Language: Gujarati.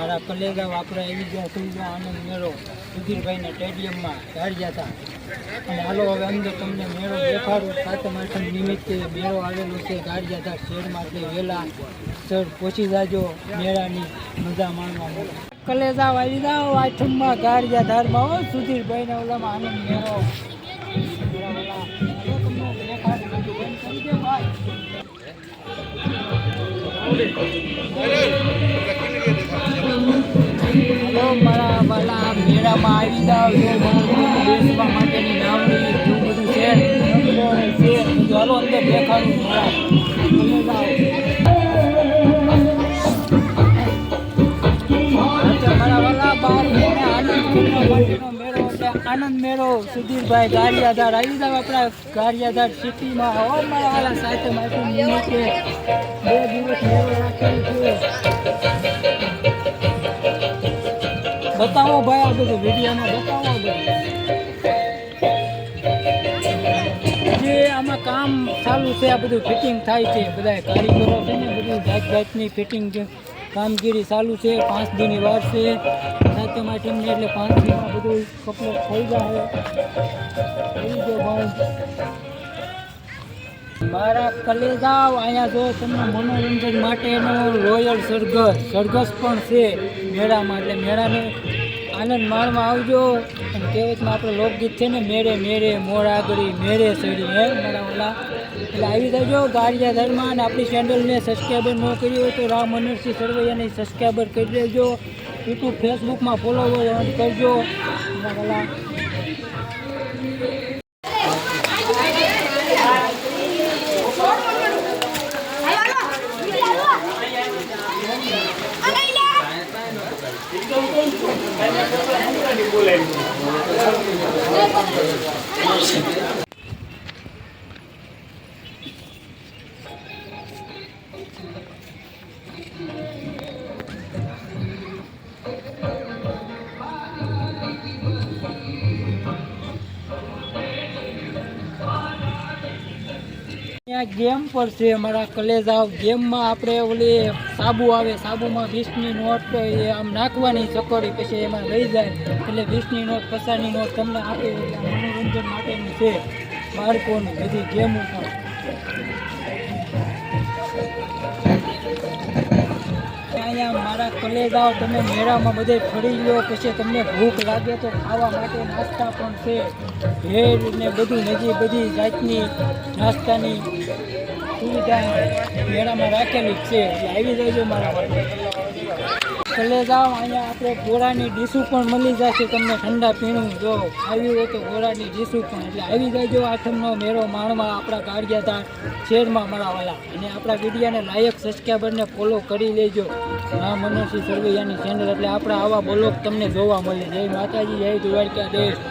મારા કલેગા વાપરા એવી ગયા સુવિધા આનંદ મેળો સુધીરભાઈના સ્ટેડિયમમાં ગાડ્યા હતા. અને હાલો હવે અંદર તમને મેળો દેખાડું. સાતમ આઠમ નિમિત્તે મેળો આવેલો છે. ગાડ્યા હતા. શહેરમાંથી વહેલા સ્થળ પહોંચી જાજો. મેળાની મજા માણવા મળે. કલેજા વાળી જાઓ. આઠમમાં ગાડ્યા ધારમાં હો. સુધીરભાઈના ઓલામાં આનંદ મેળો. કરી દે ભાઈ મેળામાં આવી માટેની નામની એવું બધું છે. છે બધું હાલો અંદર મારા મારા આનંદ મેળો સુધીરભાઈ ગારિયાધાર. આવી જાવ આપણા ગારિયાધાર સિટીમાં. હવા મારા વાલા, સાથે નિમિત્તે બે દિવસ મેળો રાખેલ છે. બતાવો ભાઈ, આ બધું વિડીયોમાં બતાવો જે આમાં કામ ચાલુ છે, આ બધું ફિટિંગ થાય છે. બધા કારીગરો છે ને, બધું જાત જાતની ફિટિંગ કામગીરી ચાલુ છે, પાંચ દિનની વાર છે. સાતમ આઠમને એટલે પાંચ દિનમાં બધું કપડો થઈ જાય. થઈ ગયો ભાઈ મારા કલેજાઓ અહીંયા જો તમને મનોરંજન માટેનો રોયલ સરઘસ સરઘસ પણ છે મેળામાં. એટલે મેળાને આનંદ માણવા આવજો. અને કહેવતમાં આપણે લોકગીત છે ને, મેરે મેરે મોરાગરી મેરે સડી. હે, મારા ઓલા. એટલે આવી જજો ગાડિયા ધર્મા અને આપણી ચેનલને સબસ્ક્રાઈબર ન કરી હોય તો રામ મનોરસિંહ સરવૈયાને સબસ્ક્રાઈબર કરી દેજો. યુટ્યુબ ફેસબુકમાં ફોલો કરજો. મારા ઓલા અહીંયા ગેમ પર છે અમારા કલેજા ગેમમાં આપણે ઓલી સાબુ આવે, સાબુમાં વીસની નોટ એ આમ નાખવાની ચકોરી પછી એમાં લઈ જાય. એટલે વીસની નોટ, પચાસની નોટ તમને આપે એટલે મનોરંજન માટેની છે બાળકોની બધી ગેમો પણ. અહીંયા મારા કલેજાઓ તમે મેળામાં બધે ફરી લો પછી તમને ભૂખ લાગે તો ખાવા માટે નાસ્તા પણ છે. ભેળ ને બધું નજી બધી જાતની નાસ્તાની સુવિધા મેળામાં રાખેલી છે. આવી જજો મારા માટે. કલેજાઓ અહીંયા આપણે ઘોડાની ડીશું પણ મળી જશે તમને ઠંડા પીણું. જો આવ્યું હોય તો ઘોડાની ડીશું પણ. એટલે આવી જજો આઠમનો મેળો માણવા આપણા ગાડિયાધાર શહેરમાં મારા વાલા અને આપણા વિડીયાને લાયક સબસ્ક્રાઈબરને ફોલો કરી લેજો. હા મનોજસિંહ સરવૈયાની ચેનલ એટલે આપણા આવા બ્લોગ તમને જોવા મળે. જય માતાજી, જય દ્વારકા દેશ